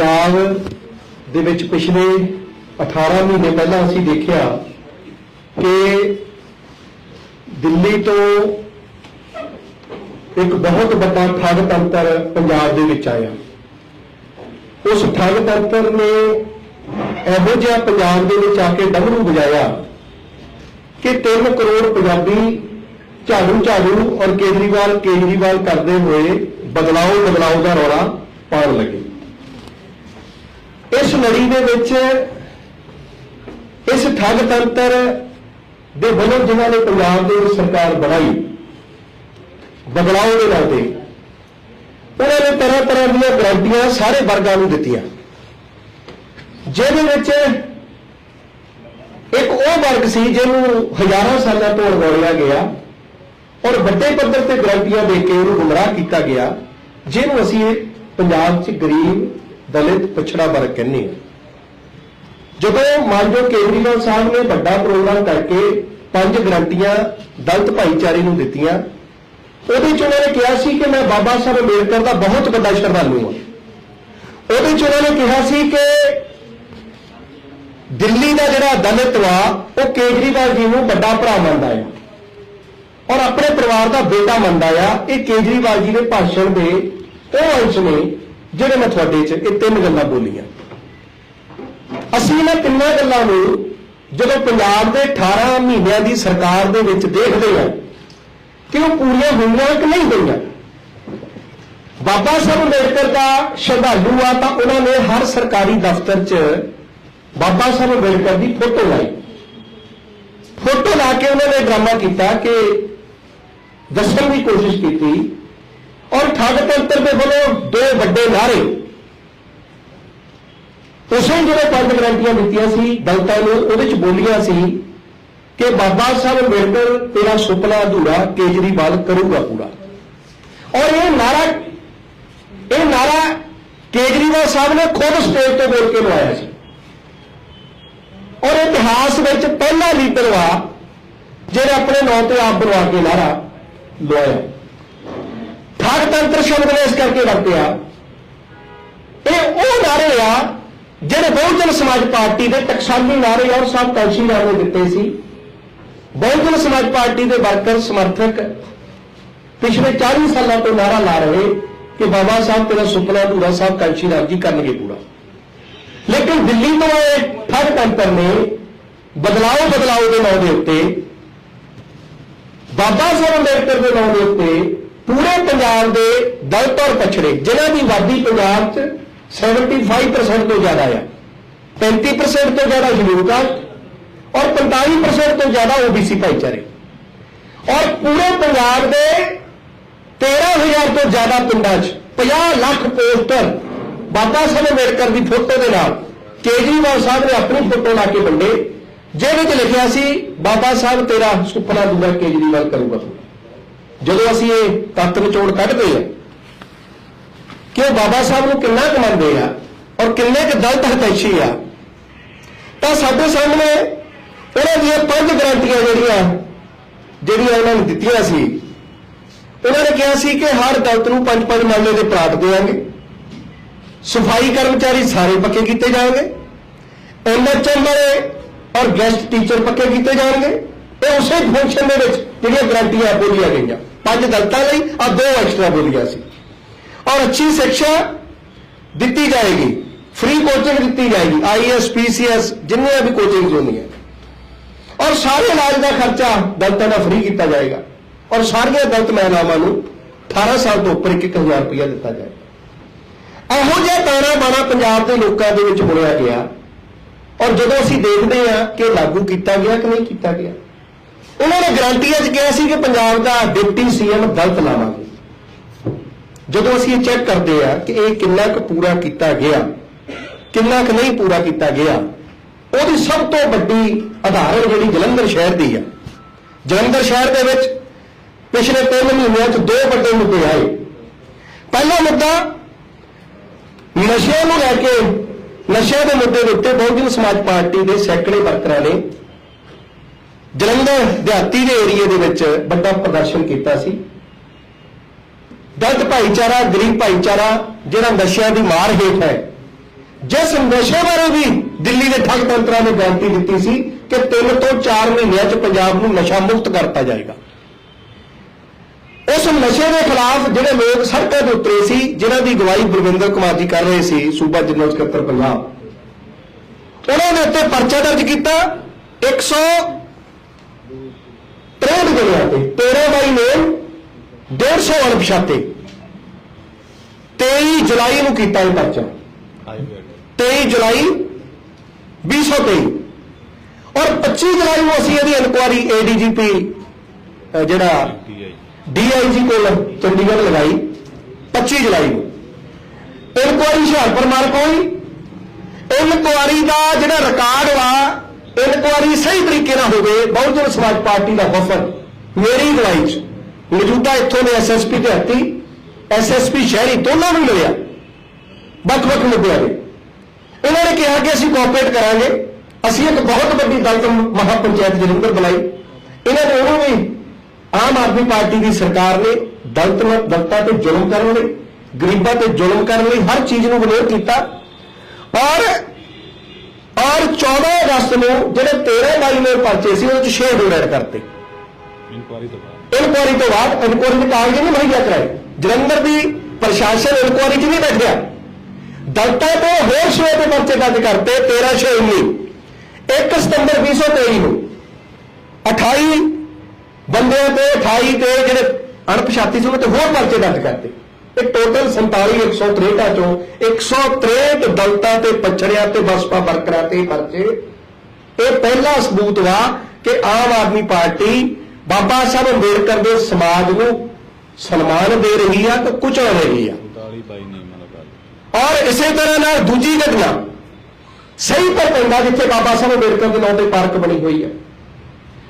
ਪੰਜਾਬ ਦੇ ਵਿੱਚ ਪਿਛਲੇ 18 ਮਹੀਨੇ ਪਹਿਲਾਂ ਅਸੀਂ ਦੇਖਿਆ ਕਿ ਦਿੱਲੀ ਤੋਂ ਇੱਕ ਬਹੁਤ ਵੱਡਾ ਠੱਗ ਤੰਤਰ ਪੰਜਾਬ ਦੇ ਵਿੱਚ ਆਇਆ। ਉਸ ਠੱਗ ਤੰਤਰ ਨੇ ਇਹੋ ਜਿਹਾ ਪੰਜਾਬ ਦੇ ਵਿੱਚ ਆ ਕੇ ਡਮਰੂ ਵਜਾਇਆ ਕਿ 3 ਕਰੋੜ ਪੰਜਾਬੀ ਝਾੜੂ ਝਾੜੂ ਔਰ ਕੇਜਰੀਵਾਲ ਕੇਜਰੀਵਾਲ ਕਰਦੇ ਹੋਏ ਬਦਲਾਓ ਬਦਲਾਓ ਦਾ ਰੌਲਾ ਪਾਉਣ ਲੱਗੇ। ਇਸ ਲੜੀ ਦੇ ਵਿੱਚ, ਇਸ ਠੱਗ ਤੰਤਰ ਦੇ ਵੱਲੋਂ ਜਿਨ੍ਹਾਂ ਨੇ ਪੰਜਾਬ ਦੇ ਸਰਕਾਰ ਬਣਾਈ, ਬਦਲਾਓ ਦੇ ਨਾਂ ਤੇ, ਉਹਨਾਂ ਨੇ ਤਰ੍ਹਾਂ ਤਰ੍ਹਾਂ ਦੀਆਂ ਗਰੰਟੀਆਂ ਸਾਰੇ ਵਰਗਾਂ ਨੂੰ ਦਿੱਤੀਆਂ। ਜਿਹਦੇ ਵਿੱਚ ਇੱਕ ਉਹ ਵਰਗ ਸੀ ਜਿਹਨੂੰ ਹਜ਼ਾਰਾਂ ਸਾਲਾਂ ਤੋਂ ਅਣਗੌਲਿਆ ਗਿਆ ਔਰ ਵੱਡੇ ਪੱਧਰ ਤੇ ਗਰੰਟੀਆਂ ਦੇ ਕੇ ਉਹਨੂੰ ਗੁੰਮਰਾਹ ਕੀਤਾ ਗਿਆ, ਜਿਹਨੂੰ ਅਸੀਂ ਪੰਜਾਬ 'ਚ ਗਰੀਬ ਦਲਿਤ ਪਿਛੜਾ ਵਰਗ ਕਹਿੰਦੇ ਹਾਂ ਜਦੋਂ ਮਾਨਯੋਗ ਕੇਜਰੀਵਾਲ ਸਾਹਿਬ ਨੇ ਵੱਡਾ ਪ੍ਰੋਗਰਾਮ ਕਰਕੇ ਪੰਜ ਗਰੰਟੀਆਂ ਦਲਿਤ ਭਾਈਚਾਰੇ ਨੂੰ ਦਿੱਤੀਆਂ, ਉਹਦੇ ਚ ਉਹਨਾਂ ਨੇ ਕਿਹਾ ਸੀ ਕਿ ਮੈਂ ਬਾਬਾ ਸਾਹਿਬ ਅੰਬੇਡਕਰ ਦਾ ਬਹੁਤ ਵੱਡਾ ਸ਼ਰਧਾਲੂ ਹਾਂ। ਉਹਦੇ ਚ ਉਹਨਾਂ ਨੇ ਕਿਹਾ ਸੀ ਕਿ ਦਿੱਲੀ ਦਾ ਜਿਹੜਾ ਦਲਿਤ ਵਾ, ਉਹ ਕੇਜਰੀਵਾਲ ਜੀ ਨੂੰ ਵੱਡਾ ਭਰਾ ਮੰਨਦਾ ਹੈ। ਔਰ ਆਪਣੇ ਪਰਿਵਾਰ ਦਾ ਬੇਟਾ ਮੰਨਦਾ ਆ, ਇਹ ਕੇਜਰੀਵਾਲ ਜੀ ਦੇ ਭਾਸ਼ਣ ਦੇ ਉਹ ਅੰਸ਼ ਨੇ ਜਿਹੜੇ ਮੈਂ ਤੁਹਾਡੇ 'ਚ ਇਹ ਤਿੰਨ ਗੱਲਾਂ ਬੋਲੀਆਂ। ਅਸੀਂ ਇਹਨਾਂ ਤਿੰਨਾਂ ਗੱਲਾਂ ਨੂੰ ਜਦੋਂ ਪੰਜਾਬ ਦੇ 18 ਮਹੀਨਿਆਂ ਦੀ ਸਰਕਾਰ ਦੇ ਵਿੱਚ ਦੇਖਦੇ ਹਾਂ, ਕਿ ਉਹ ਪੂਰੀਆਂ ਹੋਈਆਂ ਕਿ ਨਹੀਂ ਹੋਈਆਂ। ਬਾਬਾ ਸਾਹਿਬ ਅੰਬੇਡਕਰ ਦਾ ਸ਼ਰਧਾਲੂ ਆ ਤਾਂ ਉਹਨਾਂ ਨੇ ਹਰ ਸਰਕਾਰੀ ਦਫ਼ਤਰ 'ਚ ਬਾਬਾ ਸਾਹਿਬ ਅੰਬੇਡਕਰ ਦੀ ਫੋਟੋ ਲਾਈ। ਫੋਟੋ ਲਾ ਕੇ ਉਹਨਾਂ ਨੇ ਡਰਾਮਾ ਕੀਤਾ ਕਿ ਦੱਸਣ ਦੀ ਕੋਸ਼ਿਸ਼ ਕੀਤੀ ਔਰ ਠੱਗ ਤੰਤਰ ਦੇ ਵੱਲੋਂ ਦੋ ਵੱਡੇ ਨਾਰੇ ਉਸੇ ਜਿਹੜੇ ਪੰਜ ਗਰੰਟੀਆਂ ਦਿੱਤੀਆਂ ਸੀ, ਦਲਤਾਂ ਨੂੰ, ਉਹਦੇ ਚ ਬੋਲੀਆਂ ਸੀ ਕਿ ਬਾਬਾ ਸਾਹਿਬ ਅੰਬੇਡਕਰ ਤੇਰਾ ਸੁਪਨਾ ਅਧੂਰਾ, ਕੇਜਰੀਵਾਲ ਕਰੂਗਾ ਪੂਰਾ। ਔਰ ਇਹ ਨਾਰਾ ਇਹ ਨਾਰਾ ਕੇਜਰੀਵਾਲ ਸਾਹਿਬ ਨੇ ਖੁਦ ਸਟੇਜ ਤੋਂ ਬੋਲ ਕੇ ਲਵਾਇਆ ਸੀ। ਔਰ ਇਤਿਹਾਸ ਵਿੱਚ ਪਹਿਲਾ ਲੀਡਰ ਵਾ ਜਿਹੜੇ ਆਪਣੇ ਨਾਂ ਤੇ ਆਪ ਬਣਵਾ ਕੇ ਨਾਰਾ ਲਵਾਇਆ। ਠੱਗ ਤੰਤਰ ਸ਼ਬਦ ਨੇ ਇਸ ਕਰਕੇ ਵਰਤਿਆ। ਇਹ ਉਹ ਨਾਰੇ ਆ ਜਿਹੜੇ ਬਹੁਜਨ ਸਮਾਜ ਪਾਰਟੀ ਦੇ ਟਕਸਾਲੀ ਨਾਰੇ ਔਰ ਸਭ ਕਲਸ਼ੀ ਨਾਰੇ ਦਿੱਤੇ ਸੀ। ਬਹੁਜਨ ਸਮਾਜ ਪਾਰਟੀ ਦੇ ਵਰਕਰ, ਸਮਰਥਕ ਪਿਛਲੇ 40 ਸਾਲਾਂ ਤੋਂ ਨਾਰਾ ਲਾ ਰਹੇ ਕਿ ਬਾਬਾ ਸਾਹਿਬ ਤੇਰਾ ਸੁਪਨਾ ਪੂਰਾ ਸਾਹਿਬ ਕਲਸ਼ੀ ਰਾਮ ਜੀ ਕਰਨਗੇ ਪੂਰਾ। ਲੇਕਿਨ ਦਿੱਲੀ ਤੋਂ ਇਹ ਠੱਗ ਤੰਤਰ ਨੇ ਬਦਲਾਓ ਬਦਲਾਓ ਦੇ ਨਾਂ ਦੇ ਉੱਤੇ, ਬਾਬਾ ਸਾਹਿਬ ਅੰਬੇਡਕਰ ਦੇ ਨਾਂ ਦੇ ਉੱਤੇ ਪੂਰੇ ਪੰਜਾਬ ਦੇ ਦਲਿਤ ਔਰ ਪਛੜੇ, ਜਿਨ੍ਹਾਂ ਦੀ ਆਬਾਦੀ ਪੰਜਾਬ 'ਚ 75% ਤੋਂ ਜ਼ਿਆਦਾ ਆ 35% ਤੋਂ ਜ਼ਿਆਦਾ ਸ਼ਡਿਊਲ ਕਾਸਟ ਔਰ 45% ਤੋਂ ਜ਼ਿਆਦਾ ਓਬੀਸੀ ਭਾਈਚਾਰੇ। ਔਰ ਪੂਰੇ ਪੰਜਾਬ ਦੇ 13000 ਤੋਂ ਜ਼ਿਆਦਾ ਪਿੰਡਾਂ 'ਚ 50 ਲੱਖ ਪੋਸਟਰ ਬਾਬਾ ਸਾਹਿਬ ਅੰਬੇਡਕਰ ਦੀ ਫੋਟੋ ਦੇ ਨਾਲ ਕੇਜਰੀਵਾਲ ਸਾਹਿਬ ਨੇ ਆਪਣੀ ਫੋਟੋ ਲਾ ਕੇ ਵੰਡੇ, ਜਿਹਦੇ 'ਚ ਲਿਖਿਆ ਸੀ, ਬਾਬਾ ਸਾਹਿਬ, ਤੇਰਾ ਸੁਪਨਾ ਦੂਗਾ ਕੇਜਰੀਵਾਲ ਕਰੂਗਾ ਜਦੋਂ ਅਸੀਂ ਇਹ ਤੱਤ ਵਿਚੋੜ ਕੱਢਦੇ ਆ ਕਿ ਉਹ ਬਾਬਾ ਸਾਹਿਬ ਨੂੰ ਕਿੰਨਾ ਕੁ ਮੰਨਦੇ ਆ ਔਰ ਕਿੰਨੇ ਕੁ ਦਲਤ ਹਤੈਸ਼ੀ ਆ, ਤਾਂ ਸਾਡੇ ਸਾਹਮਣੇ ਉਹਨਾਂ ਦੀਆਂ ਪੰਜ ਗਰੰਟੀਆਂ ਜਿਹੜੀਆਂ ਜਿਹੜੀਆਂ ਉਹਨਾਂ ਨੇ ਦਿੱਤੀਆਂ ਸੀ, ਉਹਨਾਂ ਨੇ ਕਿਹਾ ਸੀ ਕਿ ਹਰ ਦਲਤ ਨੂੰ ਪੰਜ ਪੰਜ ਮਰਲੇ ਦੇ ਪਲਾਟ ਦੇਵਾਂਗੇ। ਸਫ਼ਾਈ ਕਰਮਚਾਰੀ ਸਾਰੇ ਪੱਕੇ ਕੀਤੇ ਜਾਣਗੇ। ਐਨਐਚਐਮ ਵਾਲੇ ਔਰ ਗੈਸਟ ਟੀਚਰ ਪੱਕੇ ਕੀਤੇ ਜਾਣਗੇ। ਇਹ ਉਸੇ ਫੰਕਸ਼ਨ ਦੇ ਵਿੱਚ ਜਿਹੜੀਆਂ ਗਰੰਟੀਆਂ ਪੂਰੀਆਂ ਗਈਆਂ। ਪੰਜ ਦਲਤਾਂ ਲਈ ਔਰ ਦੋ ਐਕਸਟਰਾ ਬੋਲੀਆਂ ਸੀ। ਔਰ ਅੱਛੀ ਸਿੱਖਿਆ ਦਿੱਤੀ ਜਾਏਗੀ ਫ੍ਰੀ ਕੋਚਿੰਗ ਦਿੱਤੀ ਜਾਏਗੀ ਆਈਐਸ ਪੀਸੀਐਸ ਜਿੰਨੀਆਂ ਵੀ ਕੋਚਿੰਗ ਹੁੰਦੀਆਂ। ਔਰ ਸਾਰੇ ਇਲਾਜ ਦਾ ਖਰਚਾ ਦਲਤਾਂ ਦਾ ਫ੍ਰੀ ਕੀਤਾ ਜਾਏਗਾ। ਔਰ ਸਾਰੀਆਂ ਦਲਤ ਮਹਿਲਾਵਾਂ ਨੂੰ 18 ਸਾਲ ਤੋਂ ਉੱਪਰ 1000 ਰੁਪਇਆ ਦਿੱਤਾ ਜਾਏਗਾ। ਇਹੋ ਜਿਹਾ ਤਾਣਾ ਬਾਣਾ ਪੰਜਾਬ ਦੇ ਲੋਕਾਂ ਦੇ ਵਿੱਚ ਬੁਣਿਆ ਗਿਆ। ਔਰ ਜਦੋਂ ਅਸੀਂ ਦੇਖਦੇ ਹਾਂ ਕਿ ਲਾਗੂ ਕੀਤਾ ਗਿਆ ਕਿ ਨਹੀਂ ਕੀਤਾ ਗਿਆ ਉਹਨਾਂ ਨੇ ਗਰੰਟੀਆਂ 'ਚ ਕਿਹਾ ਸੀ ਕਿ ਪੰਜਾਬ ਦਾ ਡਿਪਟੀ ਸੀਐਮ ਦਲਤ ਲਾਵਾਂਗੇ। ਜਦੋਂ ਅਸੀਂ ਇਹ ਚੈੱਕ ਕਰਦੇ ਆ ਕਿ ਇਹ ਕਿੰਨਾ ਕੁ ਪੂਰਾ ਕੀਤਾ ਗਿਆ, ਕਿੰਨਾ ਕੁ ਨਹੀਂ ਪੂਰਾ ਕੀਤਾ ਗਿਆ, ਉਹਦੀ ਸਭ ਤੋਂ ਵੱਡੀ ਉਦਾਹਰਣ ਜਿਹੜੀ ਜਲੰਧਰ ਸ਼ਹਿਰ ਦੀ ਆ। ਜਲੰਧਰ ਸ਼ਹਿਰ ਦੇ ਵਿੱਚ ਪਿਛਲੇ 3 ਮਹੀਨਿਆਂ 'ਚ ਦੋ ਵੱਡੇ ਮੁੱਦੇ ਆਏ। ਪਹਿਲਾ ਮੁੱਦਾ ਨਸ਼ੇ ਨੂੰ ਲੈ ਕੇ ਨਸ਼ੇ ਦੇ ਮੁੱਦੇ ਦੇ ਉੱਤੇ ਬਹੁਜਨ ਸਮਾਜ ਪਾਰਟੀ ਦੇ ਸੈਕੜੇ ਵਰਕਰਾਂ ਨੇ ਜਲੰਧਰ ਦਿਹਾਤੀ ਦੇ ਏਰੀਏ ਦੇ ਵਿੱਚ ਵੱਡਾ ਪ੍ਰਦਰਸ਼ਨ ਕੀਤਾ ਸੀ। ਦਲਿਤ ਭਾਈਚਾਰਾ, ਗਰੀਬ ਭਾਈਚਾਰਾ, ਜਿਹੜਾ ਨਸ਼ਿਆਂ ਦੀ ਮਾਰ ਹੇਠ ਹੈ, ਜਿਸ ਨਸ਼ੇ ਬਾਰੇ ਵੀ ਦਿੱਲੀ ਦੇ ਠੱਗ ਤੰਤਰਾਂ ਨੇ ਗਾਰੰਟੀ ਦਿੱਤੀ ਸੀ ਕਿ 3 ਤੋਂ 4 ਮਹੀਨਿਆਂ 'ਚ ਪੰਜਾਬ ਨੂੰ ਨਸ਼ਾ ਮੁਕਤ ਕਰਤਾ ਜਾਏਗਾ। ਉਸ ਨਸ਼ੇ ਦੇ ਖਿਲਾਫ ਜਿਹੜੇ ਲੋਕ ਸੜਕਾਂ ਤੇ ਉਤਰੇ ਸੀ, ਜਿਨ੍ਹਾਂ ਦੀ ਗਵਾਹੀ ਬਲਵਿੰਦਰ ਕੁਮਾਰ ਜੀ ਕਰ ਰਹੇ ਸੀ, ਸੂਬਾ ਜਨਰਲ ਸਕੱਤਰ ਪੰਜਾਬ। ਉਹਨਾਂ ਦੇ ਉੱਤੇ ਪਰਚਾ ਦਰਜ ਕੀਤਾ। 100 63 ਜਣਿਆਂ ਤੇ 13 ਬਾਈ ਨੇ 150 ਅਣਪਛਾਤੇ। 23 ਜੁਲਾਈ ਨੂੰ ਕੀਤਾ ਇਹ ਪਰਚਾ। 23 ਜੁਲਾਈ 2023 ਔਰ 25 ਜੁਲਾਈ ਨੂੰ ਅਸੀਂ ਇਹਦੀ ਇਨਕੁਆਰੀ ਏਡੀਜੀਪੀ ਜਿਹੜਾ ਡੀਆਈਜੀ ਕੋਲ ਚੰਡੀਗੜ੍ਹ ਲਗਾਈ 25 ਜੁਲਾਈ ਨੂੰ। ਇਨਕੁਆਰੀ ਹੁਸ਼ਿਆਰਪੁਰ ਮਾਰਕ ਹੋਈ ਇਨਕੁਆਰੀ ਦਾ ਜਿਹੜਾ ਰਿਕਾਰਡ ਵਾ ਇਨਕੁਆਰੀ ਸਹੀ ਤਰੀਕੇ ਨਾਲ ਹੋਵੇ ਬਹੁਜਨ ਸਮਾਜ ਪਾਰਟੀ ਦਾ ਵਫਦ, ਮੇਰੀ ਅਗਵਾਈ 'ਚ। ਮੌਜੂਦਾ ਇੱਥੋਂ ਦੇ ਐਸਐਸਪੀ ਤੇ ਹੱਤੀ ਐਸਐਸਪੀ ਸ਼ਹਿਰੀ ਦੋਨਾਂ ਨੂੰ ਮਿਲਿਆ, ਵੱਖ-ਵੱਖ ਮੁੱਦਿਆਂ ਦੇ ਇਹਨਾਂ ਨੇ ਕਿਹਾ ਕਿ ਅਸੀਂ ਕੋਆਪਰੇਟ ਕਰਾਂਗੇ। ਅਸੀਂ ਇੱਕ ਬਹੁਤ ਵੱਡੀ ਦਲਤ ਦਲਿਤ ਮਹਾਪੰਚਾਇਤ ਜਲੰਧਰ ਬੁਲਾਈ ਇਹਨਾਂ ਨੇ ਉਹਨੂੰ ਵੀ ਆਮ ਆਦਮੀ ਪਾਰਟੀ ਦੀ ਸਰਕਾਰ ਨੇ ਦਲਤ ਦਲਤਾਂ ਤੇ ਜ਼ੁਲਮ ਕਰਨ ਲਈ, ਗਰੀਬਾਂ ਤੇ ਜ਼ੁਲਮ ਕਰਨ ਲਈ ਹਰ ਚੀਜ਼ ਨੂੰ ਵਿਰੋਧ ਕੀਤਾ। ਔਰ ਔਰ 14 ਅਗਸਤ ਨੂੰ ਜਿਹੜੇ 13 ਬਾਈ ਨੇ ਪਰਚੇ ਸੀ ਉਹਦੇ ਚ 6 ਹੋਰ ਐਡ ਕਰਤੇ। ਇਨਕੁਆਰੀ ਤੋਂ ਬਾਅਦ। ਇਨਕੁਆਰੀ ਤੋਂ ਬਾਅਦ ਇਨਕੁਆਰੀ ਦੇ ਕਾਗਜ਼ ਨਹੀਂ ਮੁਹੱਈਆ ਕਰਾਏ। ਜਲੰਧਰ ਦੀ ਪ੍ਰਸ਼ਾਸਨ ਇਨਕੁਆਰੀ 'ਚ ਨਹੀਂ ਬੈਠਿਆ। ਦਲਤਾ ਤੋਂ ਹੋਰ ਛੇ ਤੇ ਪਰਚੇ ਦਰਜ ਕਰਤੇ 13 ਛੇ 19 1 ਸਤੰਬਰ 2023 ਨੂੰ 28 ਬੰਦਿਆਂ ਤੇ 28 ਤੇ ਜਿਹੜੇ ਅਣਪਛਾਤੀ ਸੀ ਉਹਨਾਂ ਤੇ ਹੋਰ ਪਰਚੇ ਦਰਜ ਕਰਤੇ। ਇਹ ਟੋਟਲ 47 163 ਚੋਂ 163 ਦਲਤਾਂ ਤੇ ਪਛੜਿਆ ਤੇ ਬਸਪਾ ਵਰਕਰਾਂ ਤੇ ਪਰਚੇ। ਇਹ ਪਹਿਲਾ ਸਬੂਤ ਵਾ ਕਿ ਆਮ ਆਦਮੀ ਪਾਰਟੀ ਬਾਬਾ ਸਾਹਿਬ ਅੰਬੇਡਕਰ ਦੇ ਸਮਾਜ ਨੂੰ ਸਨਮਾਨ ਦੇ ਰਹੀ ਆ ਤੇ ਕੁਚਲ ਰਹੀ ਆ। ਔਰ ਇਸੇ ਤਰ੍ਹਾਂ ਨਾਲ ਦੂਜੀ ਘਟਨਾ ਸਹੀ ਪਰ ਪੈਂਦਾ ਜਿੱਥੇ ਬਾਬਾ ਸਾਹਿਬ ਅੰਬੇਡਕਰ ਦੇ ਨਾਂ ਤੇ ਪਾਰਕ ਬਣੀ ਹੋਈ ਹੈ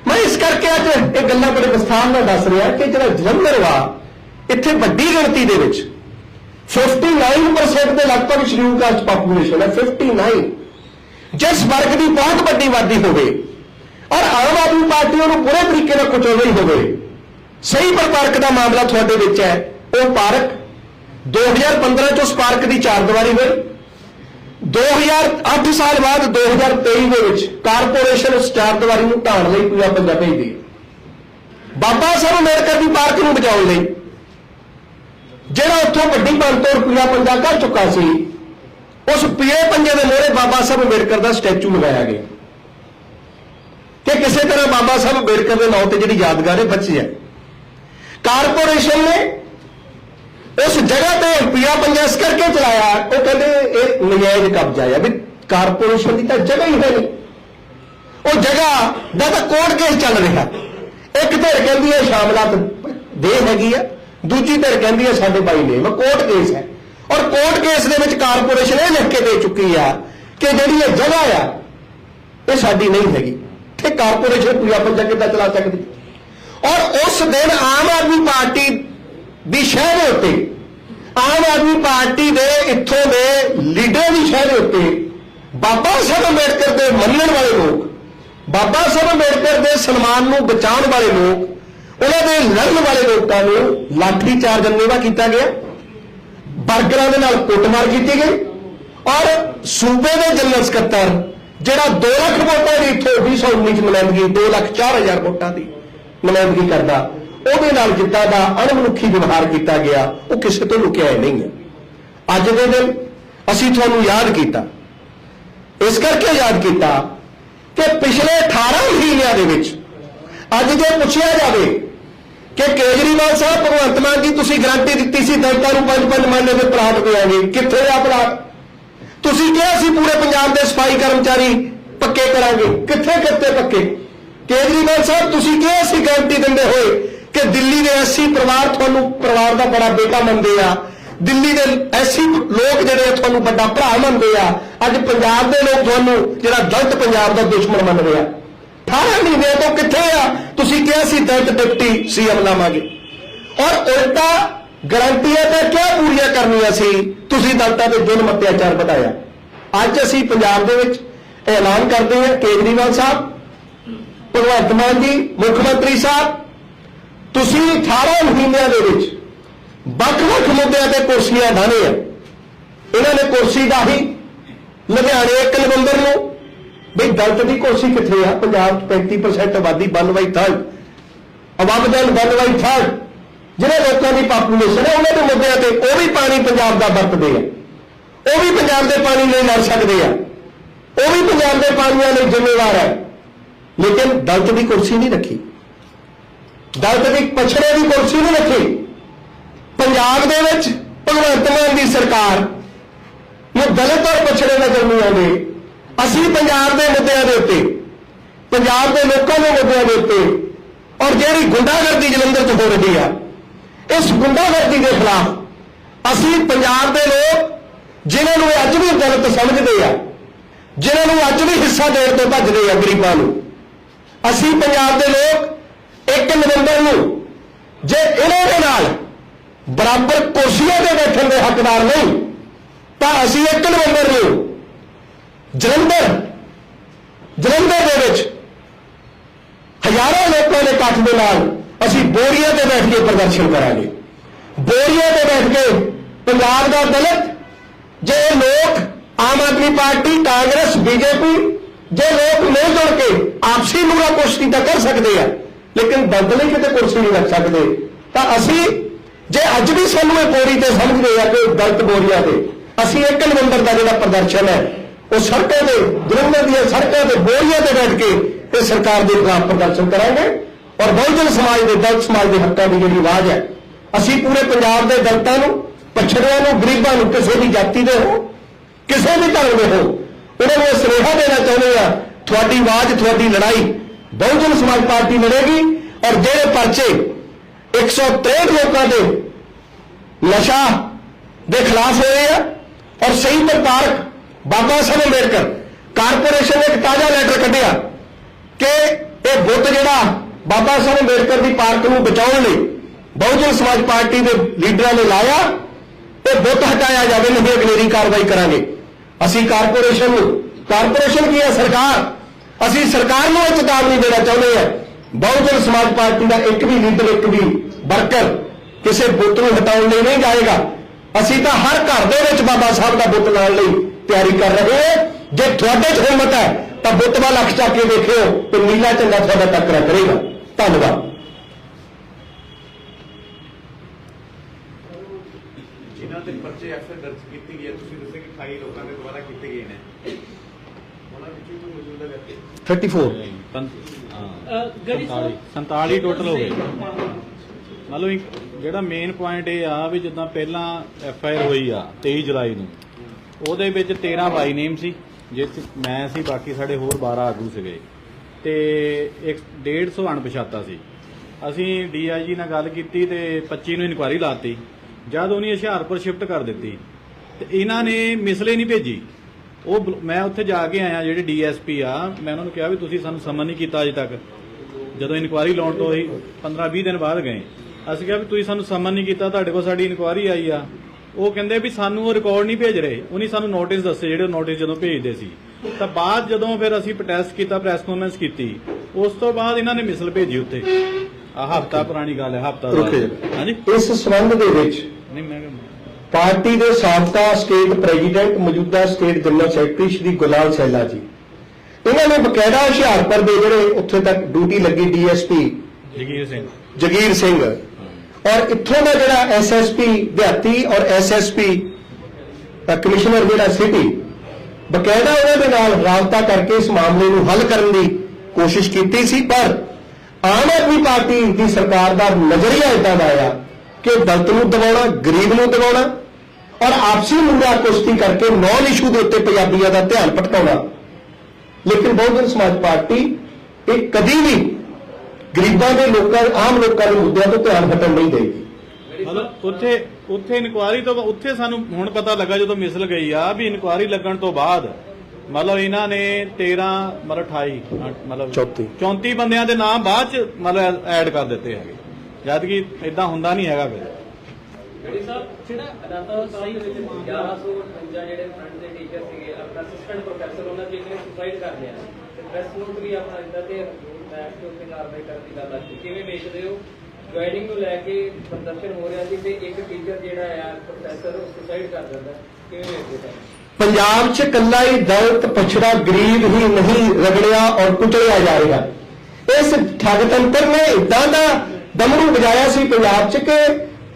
ਮੈਂ ਇਸ ਕਰਕੇ ਅੱਜ ਇਹ ਗੱਲਾਂ ਬੜੇ ਵਿਸਥਾਰ ਨਾਲ ਦੱਸ ਰਿਹਾ ਕਿ ਜਿਹੜਾ ਜਲੰਧਰ ਵਾ ਇੱਥੇ ਵੱਡੀ ਗਿਣਤੀ ਦੇ ਵਿੱਚ 59% ਦੇ ਲਗਭਗ ਸ਼ਡਿਊਲ ਕਾਸਟ ਪਾਪੂਲੇਸ਼ਨ ਹੈ 59 ਜਿਸ ਵਰਗ ਦੀ ਬਹੁਤ ਵੱਡੀ ਵਾਦੀ ਹੋਵੇ ਔਰ ਆਮ ਆਦਮੀ ਪਾਰਟੀ ਉਹਨੂੰ ਪੂਰੇ ਤਰੀਕੇ ਨਾਲ ਕੁਚਲ ਰਹੀ ਹੋਵੇ, ਸਹੀ ਪ੍ਰਪਾਰਕ ਦਾ ਮਾਮਲਾ ਤੁਹਾਡੇ ਵਿੱਚ ਹੈ, ਉਹ ਪਾਰਕ 2015 ਚ ਉਸ ਪਾਰਕ ਦੀ ਚਾਰ ਦੀਵਾਰੀ ਹੋਈ 2008 ਸਾਲ ਬਾਅਦ 2023 ਦੇ ਵਿੱਚ ਕਾਰਪੋਰੇਸ਼ਨ ਉਸ ਚਾਰ ਦੀਵਾਰੀ ਨੂੰ ਢਾਣ ਲਈ ਪੂਰਾ ਪੰਜਾਬ ਭੇਜਦੀ ਹੈ। ਬਾਬਾ ਸਾਹਿਬ ਅੰਬੇਡਕਰ ਦੀ ਪਾਰਕ ਨੂੰ ਬਚਾਉਣ ਲਈ ਜਿਹੜਾ ਉੱਥੋਂ ਵੱਡੀ ਬੰਤੋੜ ਪੂਰਾ ਪੰਜਾ ਕਰ ਚੁੱਕਾ ਸੀ, ਉਸ ਪੀਏ ਪੰਜੇ ਦੇ ਮੋਹਰੇ ਬਾਬਾ ਸਾਹਿਬ ਅੰਬੇਡਕਰ ਦਾ ਸਟੈਚੂ ਲਗਾਇਆ ਗਿਆ। ਕਿ ਕਿਸੇ ਤਰ੍ਹਾਂ ਬਾਬਾ ਸਾਹਿਬ ਅੰਬੇਡਕਰ ਦੇ ਨਾਂ ਤੇ ਜਿਹੜੀ ਯਾਦਗਾਰ ਹੈ, ਬਚੀ ਹੈ। ਕਾਰਪੋਰੇਸ਼ਨ ਨੇ ਉਸ ਜਗ੍ਹਾ ਤੇ ਪੀਆ ਪੰਜਾ ਇਸ ਕਰਕੇ ਚਲਾਇਆ, ਉਹ ਕਹਿੰਦੇ ਇਹ ਨਜਾਇਜ਼ ਕਬਜ਼ਾ ਆ ਵੀ ਕਾਰਪੋਰੇਸ਼ਨ ਦੀ ਤਾਂ ਜਗ੍ਹਾ ਹੀ ਹੈ ਨਹੀਂ। ਉਹ ਜਗ੍ਹਾ ਦਾ ਤਾਂ ਕੋਰਟ ਕੇਸ ਚੱਲ ਰਿਹਾ। ਇੱਕ ਧਿਰ ਕਹਿੰਦੀ ਹੈ, ਸ਼ਾਮਲਾਤ ਦੇ ਹੈਗੀ ਆ। ਦੂਜੀ ਧਿਰ ਕਹਿੰਦੀ ਹੈ ਸਾਡੇ ਬਾਈ ਨੇ ਕੋਰਟ ਕੇਸ ਹੈ। ਔਰ ਕੋਰਟ ਕੇਸ ਦੇ ਵਿੱਚ ਕਾਰਪੋਰੇਸ਼ਨ ਇਹ ਲਿਖ ਕੇ ਦੇ ਚੁੱਕੀ ਆ ਕਿ ਜਿਹੜੀ ਇਹ ਜਗ੍ਹਾ ਆ, ਇਹ ਸਾਡੀ ਨਹੀਂ ਹੈਗੀ। ਤੇ ਕਾਰਪੋਰੇਸ਼ਨ ਪੂਰਾ ਪੰਜਾ ਕਿੱਦਾਂ ਚਲਾ ਸਕਦੀ? ਔਰ ਉਸ ਦਿਨ ਆਮ ਆਦਮੀ ਪਾਰਟੀ ਦੀ ਸ਼ਹਿ ਦੇ ਉੱਤੇ, ਆਮ ਆਦਮੀ ਪਾਰਟੀ ਦੇ ਇੱਥੋਂ ਦੇ ਲੀਡਰ ਦੀ ਸ਼ਹਿ ਦੇ ਉੱਤੇ, ਬਾਬਾ ਸਾਹਿਬ ਅੰਬੇਡਕਰ ਦੇ ਮੰਨਣ ਵਾਲੇ ਲੋਕ, ਬਾਬਾ ਸਾਹਿਬ ਅੰਬੇਡਕਰ ਦੇ ਸਨਮਾਨ ਨੂੰ ਬਚਾਉਣ ਵਾਲੇ ਲੋਕ ਉਹਨਾਂ ਦੇ ਲੜਨ ਵਾਲੇ ਲੋਕਾਂ ਨੂੰ ਲਾਠੀ ਚਾਰਜ ਅੰਨੇਵਾ ਕੀਤਾ ਗਿਆ। ਬਰਗਰਾਂ ਦੇ ਨਾਲ ਕੁੱਟਮਾਰ ਕੀਤੀ ਗਈ ਔਰ ਸੂਬੇ ਦੇ ਜਨਰਲ ਸਕੱਤਰ, ਜਿਹੜਾ 2 ਲੱਖ ਵੋਟਾਂ ਦੀ ਇੱਥੋਂ 2019 ਚ ਨੁਮਾਇੰਦਗੀ 2 ਲੱਖ 4000 ਵੋਟਾਂ ਦੀ ਨੁਮਾਇੰਦਗੀ ਕਰਦਾ, ਉਹਦੇ ਨਾਲ ਜਿੱਦਾਂ ਦਾ ਅਣਮਨੁੱਖੀ ਵਿਵਹਾਰ ਕੀਤਾ ਗਿਆ, ਉਹ ਕਿਸੇ ਤੋਂ ਲੁਕਿਆ ਨਹੀਂ ਹੈ। ਅੱਜ ਦੇ ਦਿਨ ਅਸੀਂ ਤੁਹਾਨੂੰ ਯਾਦ ਕੀਤਾ। ਇਸ ਕਰਕੇ ਯਾਦ ਕੀਤਾ ਕਿ ਪਿਛਲੇ 18 ਮਹੀਨਿਆਂ ਦੇ ਵਿੱਚ ਅੱਜ ਜੇ ਪੁੱਛਿਆ ਜਾਵੇ ਕਿ ਕੇਜਰੀਵਾਲ ਸਾਹਿਬ, ਭਗਵੰਤ ਮਾਨ ਜੀ, ਤੁਸੀਂ ਗਰੰਟੀ ਦਿੱਤੀ ਸੀ ਦਲਿਤਾਂ ਨੂੰ ਪੰਜ ਪੰਜ ਮਹੀਨੇ ਦੇ ਪਲਾਟ ਦੇਵਾਂਗੇ ਕਿੱਥੇ ਆ ਪਲਾਟ ਤੁਸੀਂ ਕਿਹਾ ਸੀ ਪੂਰੇ ਪੰਜਾਬ ਦੇ ਸਫ਼ਾਈ ਕਰਮਚਾਰੀ ਪੱਕੇ ਕਰਾਂਗੇ। ਕਿੱਥੇ ਕਿੱਥੇ ਪੱਕੇ? ਕੇਜਰੀਵਾਲ ਸਾਹਿਬ, ਤੁਸੀਂ ਕਿਹਾ ਸੀ ਗਰੰਟੀ ਦਿੰਦੇ ਹੋਏ ਕਿ ਦਿੱਲੀ ਦੇ ਐਸੀ ਪਰਿਵਾਰ ਤੁਹਾਨੂੰ, ਪਰਿਵਾਰ ਦਾ ਬੜਾ ਬੇਟਾ ਮੰਨਦੇ ਆ। ਦਿੱਲੀ ਦੇ ਐਸੀ ਲੋਕ ਜਿਹੜੇ ਤੁਹਾਨੂੰ ਵੱਡਾ ਭਰਾ ਮੰਨਦੇ ਆ। ਅੱਜ ਪੰਜਾਬ ਦੇ ਲੋਕ ਤੁਹਾਨੂੰ, ਜਿਹੜਾ ਦਲਤ ਪੰਜਾਬ ਦਾ ਦੁਸ਼ਮਣ ਮੰਨਦੇ ਆ। 18 ਮਹੀਨੇ ਤੋਂ ਕਿੱਥੇ ਆ? ਤੁਸੀਂ ਕਿਹਾ ਸੀ ਦਲਿਤ ਡਿਪਟੀ ਸੀਐਮ ਲਾਵਾਂਗੇ। ਔਰ ਉਲਟਾ ਗਰੰਟੀਆਂ ਤਾਂ ਕਿਉਂ ਪੂਰੀਆਂ ਕਰਨੀਆਂ ਸੀ? ਤੁਸੀਂ ਦਲਤਾਂ ਦੇ ਜ਼ੁਲਮ ਅਤਿਆਚਾਰ ਵਧਾਇਆ। ਅੱਜ ਅਸੀਂ ਪੰਜਾਬ ਦੇ ਵਿੱਚ ਐਲਾਨ ਕਰਦੇ ਹਾਂ ਕੇਜਰੀਵਾਲ ਸਾਹਿਬ, ਭਗਵੰਤ ਮਾਨ ਜੀ, ਮੁੱਖ ਮੰਤਰੀ ਸਾਹਿਬ, ਤੁਸੀਂ 18 ਮਹੀਨਿਆਂ ਦੇ ਵਿੱਚ ਵੱਖ-ਵੱਖ ਮੁੱਦਿਆਂ ਤੇ ਕੁਰਸੀਆਂ ਢਾਣੇ ਆ। ਇਹਨਾਂ ਨੇ ਕੁਰਸੀ ਢਾਹੀ ਲੁਧਿਆਣੇ ਇੱਕ ਨਵੰਬਰ ਨੂੰ ਬਈ ਦਲਿਤ ਦੀ ਕੁਰਸੀ ਕਿੱਥੇ ਆ? ਪੰਜਾਬ 'ਚ 35% ਆਬਾਦੀ 1 ਬਾਈ 3 ਆਵਾਮਦਨ 1 ਬਾਈ 3 ਜਿਹੜੇ ਲੋਕਾਂ ਦੀ ਪਾਪੂਲੇਸ਼ਨ ਹੈ ਉਹਨਾਂ ਦੇ ਮੁੱਦਿਆਂ ਤੇ ਉਹ ਵੀ ਪਾਣੀ ਪੰਜਾਬ ਦਾ ਵਰਤਦੇ ਆ। ਉਹ ਵੀ ਪੰਜਾਬ ਦੇ ਪਾਣੀ ਲਈ ਲੜ ਸਕਦੇ ਆ। ਉਹ ਵੀ ਪੰਜਾਬ ਦੇ ਪਾਣੀਆਂ ਲਈ ਜ਼ਿੰਮੇਵਾਰ ਹੈ ਲੇਕਿਨ ਦਲਤ ਦੀ ਕੁਰਸੀ ਨਹੀਂ ਰੱਖੀ। ਦਲਤ ਦੀ ਪਛੜੇ ਦੀ ਕੁਰਸੀ ਨਹੀਂ ਰੱਖੀ। ਪੰਜਾਬ ਦੇ ਵਿੱਚ ਭਗਵੰਤ ਮਾਨ ਦੀ ਸਰਕਾਰ ਨੂੰ ਦਲਿਤ ਔਰ ਪਛੜੇ ਨਜ਼ਰ ਨਹੀਂ ਆਉਂਦੇ। ਅਸੀਂ ਪੰਜਾਬ ਦੇ ਮੁੱਦਿਆਂ ਦੇ ਉੱਤੇ, ਪੰਜਾਬ ਦੇ ਲੋਕਾਂ ਦੇ ਮੁੱਦਿਆਂ ਦੇ ਉੱਤੇ ਔਰ ਜਿਹੜੀ ਗੁੰਡਾਗਰਦੀ ਜਲੰਧਰ 'ਚ ਹੋ ਰਹੀ ਆ, ਇਸ ਗੁੰਡਾਗਰਦੀ ਦੇ ਖਿਲਾਫ ਅਸੀਂ ਪੰਜਾਬ ਦੇ ਲੋਕ, ਜਿਨ੍ਹਾਂ ਨੂੰ ਅੱਜ ਵੀ ਗਲਤ ਸਮਝਦੇ ਆ, ਜਿਨ੍ਹਾਂ ਨੂੰ ਅੱਜ ਵੀ ਹਿੱਸਾ ਦੇਣ ਤੋਂ ਭੱਜਦੇ ਆ ਗਰੀਬਾਂ ਨੂੰ, ਅਸੀਂ ਪੰਜਾਬ ਦੇ ਲੋਕ 1 ਨਵੰਬਰ ਨੂੰ ਜੇ ਇਹਨਾਂ ਦੇ ਨਾਲ ਬਰਾਬਰ ਕੁਰਸੀਆਂ ਤੇ ਬੈਠਣ ਦੇ ਹੱਕਦਾਰ ਨਹੀਂ, ਤਾਂ ਅਸੀਂ 1 ਨਵੰਬਰ ਨੂੰ ਜਲੰਧਰ ਜਲੰਧਰ ਦੇ ਵਿੱਚ ਹਜ਼ਾਰਾਂ ਲੋਕਾਂ ਦੇ ਇਕੱਠ ਦੇ ਨਾਲ ਅਸੀਂ ਬੋਰੀਆਂ ਤੇ ਬੈਠ ਕੇ ਪ੍ਰਦਰਸ਼ਨ ਕਰਾਂਗੇ। ਬੋਰੀਆਂ ਤੇ ਬੈਠ ਕੇ ਪੰਜਾਬ ਦਾ ਦਲਿਤ, ਜੇ ਲੋਕ ਆਮ ਆਦਮੀ ਪਾਰਟੀ, ਕਾਂਗਰਸ, ਬੀਜੇਪੀ, ਜੇ ਲੋਕ ਨਹੀਂ ਜੁੜ ਕੇ ਆਪਸੀ ਮੁਰਾ ਕੁਸ਼ਤੀ ਤਾਂ ਕਰ ਸਕਦੇ ਆ, ਲੇਕਿਨ ਦਲਿਤ ਲਈ ਕਿਤੇ ਕੁਰਸੀ ਨਹੀਂ ਰੱਖ ਸਕਦੇ। ਤਾਂ ਅਸੀਂ ਜੇ ਅੱਜ ਵੀ ਸਾਨੂੰ ਇਹ ਬੋਰੀ ਤੇ ਸਮਝਦੇ ਆ ਕਿ ਦਲਿਤ ਬੋਰੀਆਂ ਤੇ, ਅਸੀਂ 1 ਨਵੰਬਰ ਦਾ ਜਿਹੜਾ ਪ੍ਰਦਰਸ਼ਨ ਹੈ ਉਹ ਸੜਕਾਂ ਦੇ, ਜਲੰਧਰ ਦੀਆਂ ਸੜਕਾਂ ਤੇ ਬੋਰੀਆਂ ਤੇ ਬੈਠ ਕੇ ਇਹ ਸਰਕਾਰ ਦੇ ਖਿਲਾਫ ਪ੍ਰਦਰਸ਼ਨ ਕਰਾਂਗੇ। ਔਰ ਬਹੁਜਨ ਸਮਾਜ ਦੇ, ਦਲਿਤ ਸਮਾਜ ਦੇ ਹੱਕਾਂ ਦੀ ਜਿਹੜੀ ਆਵਾਜ਼ ਹੈ, ਅਸੀਂ ਪੂਰੇ ਪੰਜਾਬ ਦੇ ਦਲਤਾਂ ਨੂੰ, ਪਛੜਿਆਂ ਨੂੰ, ਗਰੀਬਾਂ ਨੂੰ ਕਿਸੇ ਵੀ ਜਾਤੀ ਦੇ ਹੋ, ਕਿਸੇ ਵੀ ਧਰਮ ਦੇ ਹੋ, ਉਹਨਾਂ ਨੂੰ ਇਹ ਸੁਨੇਹਾ ਦੇਣਾ ਚਾਹੁੰਦੇ ਆ ਤੁਹਾਡੀ ਆਵਾਜ਼, ਤੁਹਾਡੀ ਲੜਾਈ ਬਹੁਜਨ ਸਮਾਜ ਪਾਰਟੀ ਲੜੇਗੀ। ਔਰ ਜਿਹੜੇ ਪਰਚੇ 163 ਲੋਕਾਂ ਦੇ ਨਸ਼ਾ ਦੇ ਖਿਲਾਫ ਹੋਏ ਆ, ਔਰ ਸਹੀ ਤੇ ਪਾਰਕ ਬਾਬਾ ਸਾਹਿਬ ਅੰਬੇਡਕਰ ਕਾਰਪੋਰੇਸ਼ਨ ਨੇ ਇੱਕ ਤਾਜ਼ਾ ਲੈਟਰ ਕੱਢਿਆ ਕਿ ਇਹ ਬੁੱਤ ਜਿਹੜਾ ਬਾਬਾ ਸਾਹਿਬ ਅੰਬੇਡਕਰ ਦੀ ਪਾਰਕ ਨੂੰ ਬਚਾਉਣ ਲਈ ਬਹੁਜਨ ਸਮਾਜ ਪਾਰਟੀ ਦੇ ਲੀਡਰਾਂ ਨੇ ਲਾਇਆ, ਇਹ ਬੁੱਤ ਹਟਾਇਆ ਜਾਵੇ, ਨਹੀਂ ਅਗਲੇਰੀ ਕਾਰਵਾਈ ਕਰਾਂਗੇ। ਅਸੀਂ ਕਾਰਪੋਰੇਸ਼ਨ ਨੂੰ, ਕਾਰਪੋਰੇਸ਼ਨ ਕੀ ਹੈ ਸਰਕਾਰ? ਅਸੀਂ ਸਰਕਾਰ ਨੂੰ ਇਹ ਚੇਤਾਵਨੀ ਦੇਣਾ ਚਾਹੁੰਦੇ ਹਾਂ। ਬਹੁਜਨ ਸਮਾਜ ਪਾਰਟੀ ਦਾ ਇੱਕ ਵੀ ਲੀਡਰ, ਇੱਕ ਵੀ ਵਰਕਰ ਕਿਸੇ ਬੁੱਤ ਨੂੰ ਹਟਾਉਣ ਲਈ ਨਹੀਂ ਜਾਏਗਾ। ਅਸੀਂ ਤਾਂ ਹਰ ਘਰ ਦੇ ਵਿੱਚ ਬਾਬਾ ਸਾਹਿਬ ਦਾ ਬੁੱਤ ਲਾਉਣ ਲਈ ਤਿਆਰੀ ਕਰ ਰਹੇ ਹਾਂ। ਜੇ ਤੁਹਾਡੇ 'ਚ ਹਿੰਮਤ ਹੈ ਤਾਂ ਬੁੱਤ ਵੱਲ ਅੱਖ ਚੱਕ ਕੇ ਦੇਖਿਓ ਤੇ ਨੀਲਾ ਝੰਡਾ ਤੁਹਾਡਾ ਟੱਕਰਾ ਕਰੇਗਾ। ਧੰਨਵਾਦ। ਜਿਨ੍ਹਾਂ ਤੇ ਪਰਚੇ ਐਫਆਈਆਰ ਦਰਜ ਕੀਤੀ ਗਈ ਹੈ ਤੁਸੀਂ ਦੱਸਿਆ ਕਿ 28 ਲੋਕਾਂ ਦੇ ਦੁਆਰਾ ਕੀਤੇ ਗਏ ਨੇ। ਉਹਨਾਂ ਵਿੱਚੋਂ ਕੋਈ ਮੌਜੂਦਾ ਵਿਅਕਤੀ? 34 ਪੰ- ਅ, ਹਾਂ ਗੜੀ 47 47 ਟੋਟਲ ਹੋ ਗਏ। ਮਤਲਬ ਇੱਕ ਜਿਹੜਾ ਮੇਨ ਪੁਆਇੰਟ ਇਹ ਆ ਵੀ ਜਿੱਦਾਂ ਪਹਿਲਾਂ ਐਫ ਆਈ ਆਰ ਹੋਈ ਆ 23 ਜੁਲਾਈ ਨੂੰ। ਉਹਦੇ ਵਿੱਚ 13 ਬਾਈ ਨੇਮ ਸੀ, ਜਿਸ 'ਚ ਮੈਂ ਸੀ, ਬਾਕੀ ਸਾਡੇ ਹੋਰ 12 ਆਗੂ ਸੀਗੇ। ਤੇ ਇੱਕ 150 ਅਣਪਛਾਤਾ ਸੀ। ਅਸੀਂ ਡੀਆਈਜੀ ਨਾਲ ਗੱਲ ਕੀਤੀ ਤੇ 25 ਨੂੰ ਇਨਕੁਆਰੀ ਲਾਤੀ। ਜਦ ਉਹਨੇ ਹੁਸ਼ਿਆਰਪੁਰ ਸ਼ਿਫਟ ਕਰ ਦਿੱਤੀ, ਤੇ ਇਹਨਾਂ ਨੇ ਮਿਸਲੇ ਨਹੀਂ ਭੇਜੀ। ਉਹ ਬਲ- ਮੈਂ ਉੱਥੇ ਜਾ ਕੇ ਆਇਆ, ਜਿਹੜੇ ਡੀਐਸਪੀ ਆ, ਮੈਂ ਉਹਨਾਂ ਨੂੰ ਕਿਹਾ ਵੀ ਤੁਸੀਂ ਸਾਨੂੰ ਸਮਨ ਨਹੀਂ ਕੀਤਾ ਅਜੇ ਤੱਕ। ਜਦੋਂ ਇਨਕੁਆਰੀ ਲਾਉਣ ਤੋਂ ਹੀ 15-20 ਦਿਨ ਬਾਅਦ ਗਏ। ਅਸੀਂ ਕਿਹਾ ਵੀ ਤੁਸੀਂ ਸਾਨੂੰ ਸਮਨ ਨਹੀਂ ਕੀਤਾ, ਤੁਹਾਡੇ ਕੋਲ ਸਾਡੀ ਇਨਕੁਆਰੀ ਆਈ ਆ। ਉਹ ਕਹਿੰਦੇ ਵੀ ਸਾਨੂੰ ਉਹ ਰਿਕਾਰਡ ਨਹੀਂ ਭੇਜ ਰਹੇ। ਉਹਨੇ ਸਾਨੂੰ ਨੋਟਿਸ ਦੱਸੇ ਜਿਹੜੇ ਨੋਟਿਸ ਜਦੋਂ ਭੇਜਦੇ ਸੀ। ਤਾਂ ਬਾਅਦ ਜਦੋਂ ਫਿਰ ਅਸੀਂ ਪ੍ਰੋਟੈਸਟ ਕੀਤਾ ਪ੍ਰੈਸ ਕਾਨਫਰੰਸ ਕੀਤੀ ਉਸ ਤੋਂ ਬਾਅਦ ਇਹਨਾਂ ਨੇ ਮਿਸਲ ਭੇਜੀ ਉੱਤੇ। ਆ ਹਫਤਾ ਪੁਰਾਣੀ ਗੱਲ ਹੈ ਹਫਤਾ। ਹਾਂਜੀ? ਇਸ ਸੰਬੰਧ ਦੇ ਵਿੱਚ ਨਹੀਂ ਮੈਂ ਪਾਰਟੀ ਦੇ ਸਾਬਕਾ ਸਟੇਟ ਪ੍ਰੈਜ਼ੀਡੈਂਟ ਮੌਜੂਦਾ state general secretary Shri Gulal Saila ji. ਇਹਨਾਂ ਨੇ ਬਕਾਇਦਾ ਹੁਸ਼ਿਆਰਪੁਰ ਦੇ ਜਿਹੜੇ ਉੱਥੇ ਤੱਕ ਡਿਊਟੀ ਲੱਗੀ ਡੀਐਸਪੀ ਜਗੀਰ ਸਿੰਘ। ਜਗੀਰ ਸਿੰਘ। ਔਰ ਇੱਥੋਂ ਦਾ ਜਿਹੜਾ ਐਸਐਸਪੀ ਦਿਹਾਤੀ ਔਰ ਐਸਐਸਪੀ ਕਮਿਸ਼ਨਰ ਜਿਹੜਾ ਸਿਟੀ, ਬਕਾਇਦਾ ਉਹਨਾਂ ਦੇ ਨਾਲ ਰਾਬਤਾ ਕਰਕੇ ਇਸ ਮਾਮਲੇ ਨੂੰ ਹੱਲ ਕਰਨ ਦੀ ਕੋਸ਼ਿਸ਼ ਕੀਤੀ ਸੀ, ਪਰ ਆਮ ਆਦਮੀ ਪਾਰਟੀ ਦੀ ਸਰਕਾਰ ਦਾ ਨਜ਼ਰੀਆ ਇਦਾਂ ਦਾ ਆਇਆ ਕਿ ਦਲਤ ਨੂੰ ਦਬਾਉਣਾ, ਗਰੀਬ ਨੂੰ ਦਬਾਉਣਾ ਔਰ ਆਪਸੀ ਮੁੰਡਾ ਕੁਸ਼ਤੀ ਕਰਕੇ ਨੌਨ ਇਸ਼ੂ ਦੇ ਉੱਤੇ ਪੰਜਾਬੀਆਂ ਦਾ ਧਿਆਨ ਭਟਕਾਉਣਾ। ਲੇਕਿਨ ਬਹੁਜਨ ਸਮਾਜ ਪਾਰਟੀ ਇਹ ਕਦੀ ਵੀ ਗਰੀਬਾਂ ਦੇ ਲੋਕਾਂ ਆਮ ਲੋਕਾਂ ਦੇ ਮੁੱਦਿਆਂ ਤੋਂ ਧਿਆਨ ਹਟਣ ਨਹੀਂ ਦੇਗੀ। ਮਤਲਬ ਉੱਥੇ ਉੱਥੇ ਇਨਕੁਆਰੀ ਤੋਂ ਉੱਥੇ ਸਾਨੂੰ ਹੁਣ ਪਤਾ ਲੱਗਾ ਜਦੋਂ ਮਿਸਲ ਗਈ ਆ ਵੀ ਇਨਕੁਆਰੀ ਲੱਗਣ ਤੋਂ ਬਾਅਦ ਮਤਲਬ ਇਹਨਾਂ ਨੇ 13 ਮਤਲਬ 28 ਅ, ਮਤਲਬ 34 34 ਬੰਦਿਆਂ ਦੇ ਨਾਮ ਬਾਅਦ ਚ ਮਤਲਬ ਐਡ ਕਰ ਦਿੱਤੇ ਹੈਗੇ। ਜਦ ਕਿ ਇਦਾਂ ਹੁੰਦਾ ਨਹੀਂ ਹੈਗਾ ਫਿਰ। ਗੜੀ ਸਾਹਿਬ ਜਿਹੜਾ ਅਦਾਤਾ ਸਹੀ ਵਿੱਚ 1158 ਜਿਹੜੇ ਫਰੰਟ ਦੇ ਟੀਚਰ ਸੀਗੇ ਆਪਣਾ ਅਸਿਸਟੈਂਟ ਪ੍ਰੋਫੈਸਰ ਉਹਨਾਂ ਦੀ ਨੇ ਸੁਸਾਈਡ ਕਰ ਲਿਆ। ਤੇ ਪ੍ਰੈਸ ਨੋਟ ਵੀ ਆਪਣਾ ਇਦਾਂ ਤੇ ਬੈਠ ਕੇ ਉੱਤੇ ਕਾਰਵਾਈ ਕਰਨ ਦੀ ਗੱਲ ਆਈ ਕਿਵੇਂ ਵੇਚਦੇ ਹੋ? ਜੁਆਇਨਿੰਗ ਨੂੰ ਲੈ ਕੇ ਪ੍ਰਦਰਸ਼ਨ ਹੋ ਰਿਹਾ ਸੀ ਤੇ ਇੱਕ ਟੀਚਰ ਜਿਹੜਾ ਆ ਪ੍ਰੋਫੈਸਰ ਉਹ ਸੁਸਾਈਡ ਕਰ ਦਿੰਦਾ। ਕਿਵੇਂ ਵੇਚਦੇ ਹੋ ਪੰਜਾਬ 'ਚ ਕੱਲਾ ਹੀ ਦਲਿਤ ਪਛੜਾ ਗਰੀਬ ਹੀ ਨਹੀਂ ਰਗੜਿਆ ਔਰ ਕੁਚਲਿਆ ਜਾ ਰਿਹਾ। ਇਸ ਠਗਤੰਤਰ ਨੇ ਇਦਾਂ ਦਾ ਡਮਰੂ ਵਜਾਇਆ ਸੀ ਪੰਜਾਬ 'ਚ ਕਿ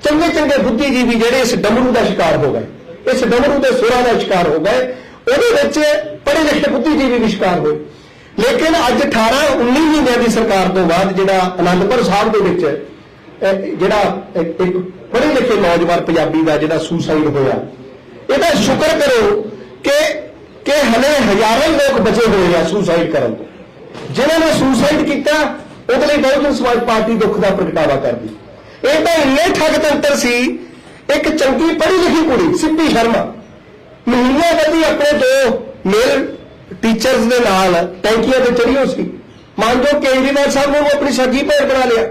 ਚੰਗੇ ਚੰਗੇ ਬੁੱਧੀਜੀਵੀ ਜਿਹੜੇ ਇਸ ਡਮਰੂ ਦਾ ਸ਼ਿਕਾਰ ਹੋ ਗਏ, ਇਸ ਡਮਰੂ ਦੇ ਸੁਰਾਂ ਦਾ ਸ਼ਿਕਾਰ ਹੋ ਗਏ, ਉਹਦੇ ਵਿੱਚ ਪੜ੍ਹੇ ਲਿਖੇ ਬੁੱਧੀਜੀਵੀ ਵੀ ਸ਼ਿਕਾਰ ਹੋਏ। ਲੇਕਿਨ ਅੱਜ 18 19 ਮਹੀਨਿਆਂ ਦੀ ਸਰਕਾਰ ਤੋਂ ਬਾਅਦ ਜਿਹੜਾ ਅਨੰਦਪੁਰ ਸਾਹਿਬ ਦੇ ਵਿੱਚ ਜਿਹੜਾ ਇੱਕ ਪੜ੍ਹੇ ਲਿਖੇ ਨੌਜਵਾਨ ਪੰਜਾਬੀ ਦਾ ਜਿਹੜਾ ਸੁਸਾਈਡ ਹੋਇਆ, ਇਹਦਾ ਸ਼ੁਕਰ ਕਰੋ ਕਿ ਕਿ ਹਲੇ ਹਜ਼ਾਰਾਂ ਲੋਕ ਬਚੇ ਹੋਏ ਆ ਸੁਸਾਈਡ ਕਰਨ ਤੋਂ। ਜਿਨ੍ਹਾਂ ਨੇ ਸੁਸਾਈਡ ਕੀਤਾ, ਉਹਦੇ ਲਈ ਬਹੁਜਨ ਸਮਾਜ ਪਾਰਟੀ ਦੁੱਖ ਦਾ ਪ੍ਰਗਟਾਵਾ ਕਰਦੀ। ਇਹ ਤਾਂ ਇੰਨੇ ਠੱਗ ਤੰਤਰ ਸੀ, ਇੱਕ ਚੰਗੀ ਪੜ੍ਹੀ ਲਿਖੀ ਕੁੜੀ, ਸਿੱਪੀ ਸ਼ਰਮਾ, ਮਹੀਨੇ ਬੱਧੀ ਆਪਣੇ ਦੋ ਮੇਲ ਟੀਚਰਸ ਦੇ ਨਾਲ ਟੈਂਕੀਆਂ ਤੇ ਚੜੀ ਹੋ ਸੀ ਮਾਨਜੋ ਕੇਜਰੀਵਾਲ ਸਾਹਿਬ ਨੂੰ ਆਪਣੀ ਸਗੀ ਭੈਣ ਬਣਾ ਲਿਆ।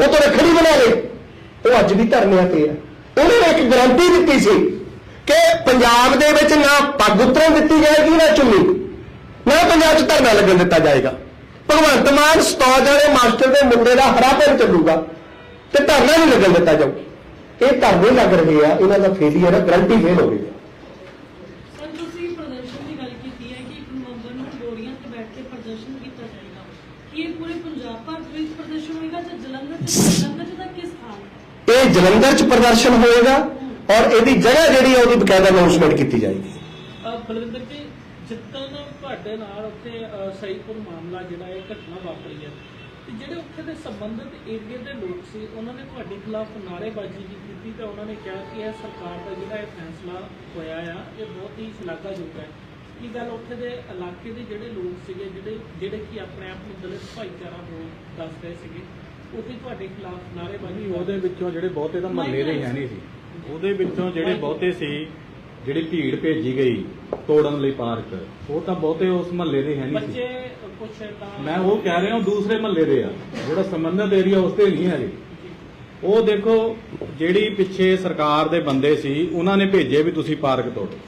ਉਹ ਤੋਂ ਰੱਖੜੀ ਬਣਾ ਲਈ ਉਹ ਅੱਜ ਵੀ ਧਰਨਿਆਂ ਤੇ ਆ। ਉਹਨੇ ਇੱਕ ਗਰੰਟੀ ਦਿੱਤੀ ਸੀ ਕਿ ਪੰਜਾਬ ਦੇ ਵਿੱਚ ਨਾ ਪੱਗ ਉਤਰਨ ਦਿੱਤੀ ਜਾਏਗੀ, ਨਾ ਚੁੰਨੀ। ਨਾ ਪੰਜਾਬ 'ਚ ਧਰਨਾ ਲੱਗਣ ਦਿੱਤਾ ਜਾਏਗਾ। ਭਗਵੰਤ ਮਾਨ ਸਟਾਜ ਵਾਲੇ ਮਾਸਟਰ ਦੇ ਮੁੰਡੇ ਦਾ ਹਰਾ ਪੈਰ ਚੱਲੂਗਾ ਤੇ ਧਰਨਾ ਨਹੀਂ ਲੱਗਣ ਦਿੱਤਾ ਜਾਊ। ਇਹ ਧਰਨੇ ਲੱਗ ਰਹੇ ਆ, ਇਹਨਾਂ ਦਾ ਫੇਲੀਅਰ ਆ ਗਰੰਟੀ ਫੇਲ ਹੋ ਗਈ ਹੈ ਸਰ ਤੁਸੀਂ ਪ੍ਰਦਰਸ਼ਨ ਦੀ ਗੱਲ ਕੀਤੀ ਹੈ ਕਿ 1 ਨਵੰਬਰ ਨੂੰ ਡੋਰੀਆਂ ਤੇ ਬੈਠ ਕੇ ਪ੍ਰਦਰਸ਼ਨ ਕੀਤਾ ਜਾਏਗਾ। ਕੀ ਇਹ ਪੂਰੇ ਪੰਜਾਬ ਭਰ ਦੇ ਵਿੱਚ ਪ੍ਰਦਰਸ਼ਨ ਹੋਏਗਾ ਜਾਂ ਜਲੰਧਰ ਚ ਜਲੰਧਰ ਚ ਦਾ ਕਿਸ ਥਾਂ ਇਹ ਜਲੰਧਰ 'ਚ ਪ੍ਰਦਰਸ਼ਨ ਹੋਏਗਾ ਔਰ ਇਹਦੀ ਜਗ੍ਹਾ ਜਿਹੜੀ ਹੈ ਉਹਦੀ ਬਕਾਇਦਾ ਅਨਾਉਂਸਮੈਂਟ ਕੀਤੀ ਜਾਏਗੀ। ਬਲਵਿੰਦਰ ਜੀ ਜਿੱਦਣ ਤੁਹਾਡੇ ਨਾਲ ਉੱਥੇ ਸਹੀਪੁਰ ਮਾਮਲਾ ਜਿਹੜਾ ਇਹ ਘਟਨਾ ਵਾਪਰੀ ਹੈ ਤੇ ਜਿਹੜੇ ਉੱਥੇ ਦੇ ਸੰਬੰਧਿਤ ਏਰੀਏ ਦੇ ਲੋਕ ਸੀ ਉਹਨਾਂ ਨੇ ਤੁਹਾਡੇ ਖਿਲਾਫ ਨਾਅਰੇਬਾਜ਼ੀ ਵੀ ਕੀਤੀ ਤੇ ਉਹਨਾਂ ਨੇ ਕਿਹਾ ਕਿ ਇਹ ਸਰਕਾਰ ਦਾ ਜਿਹੜਾ ਇਹ ਫੈਸਲਾ ਹੋਇਆ ਆ ਇਹ ਬਹੁਤ ਹੀ ਸ਼ਲਾਘਾਯੋਗ ਹੈ। ਕੀ ਗੱਲ ਉੱਥੇ ਦੇ ਇਲਾਕੇ ਦੇ ਜਿਹੜੇ ਲੋਕ ਸੀਗੇ ਜਿਹੜੇ ਜਿਹੜੇ ਕਿ ਆਪਣੇ ਆਪ ਨੂੰ ਦਲਿਤ ਭਾਈਚਾਰਾ ਹੋ ਦੱਸ ਰਹੇ ਸੀਗੇ ਉਹ ਵੀ ਤੁਹਾਡੇ ਖਿਲਾਫ ਨਾਅਰੇਬਾਜ਼ੀ ਨਹੀਂ ਉਹਦੇ ਵਿੱਚੋਂ ਜਿਹੜੇ ਬਹੁਤੇ ਤਾਂ ਮਹੱਲੇ ਦੇ ਹੈ ਨਹੀਂ ਸੀ। ਉਹਦੇ ਵਿੱਚੋਂ ਜਿਹੜੇ ਬਹੁਤੇ ਸੀ ਜਿਹੜੀ ਭੀੜ ਭੇਜੀ ਗਈ ਤੋੜਨ ਲਈ ਪਾਰਕ ਉਹ ਤਾਂ ਬਹੁਤੇ ਉਸ ਮਹੱਲੇ ਦੇ ਹੈ ਨਹੀਂ ਬੱਚੇ ਕੁਛ ਤਾਂ ਮੈਂ ਉਹ ਕਹਿ ਰਿਹਾ ਹਾਂ ਦੂਸਰੇ ਮਹੱਲੇ ਦੇ ਆ ਜਿਹੜਾ ਸੰਬੰਧਿਤ ਏਰੀਆ ਉਸ ਤੇ ਨਹੀਂ ਹੈਗੇ। ਉਹ ਦੇਖੋ ਜਿਹੜੀ ਪਿੱਛੇ ਸਰਕਾਰ ਦੇ ਬੰਦੇ ਸੀ ਉਹਨਾਂ ਨੇ ਭੇਜੇ ਵੀ ਤੁਸੀਂ ਪਾਰਕ ਤੋੜੋ।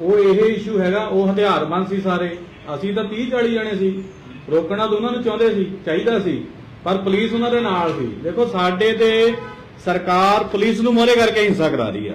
ਉਹ ਇਹ ਇਸ਼ੂ ਹੈਗਾ, ਉਹ ਹਥਿਆਰਬੰਦ ਸੀ ਸਾਰੇ। ਅਸੀਂ ਤਾਂ 30 40 ਜਣੇ ਸੀ। ਰੋਕਣਾ ਤਾਂ ਉਹਨਾਂ ਨੂੰ ਚਾਹੁੰਦੇ ਸੀ, ਚਾਹੀਦਾ ਸੀ, ਪਰ ਪੁਲਿਸ ਉਹਨਾਂ ਦੇ ਨਾਲ ਸੀ। ਦੇਖੋ, ਸਾਡੇ ਤੇ ਸਰਕਾਰ ਪੁਲਿਸ ਨੂੰ ਮੋਹਰੇ ਕਰਕੇ ਹਿੰਸਾ ਕਰਾ ਰਹੀ ਆ।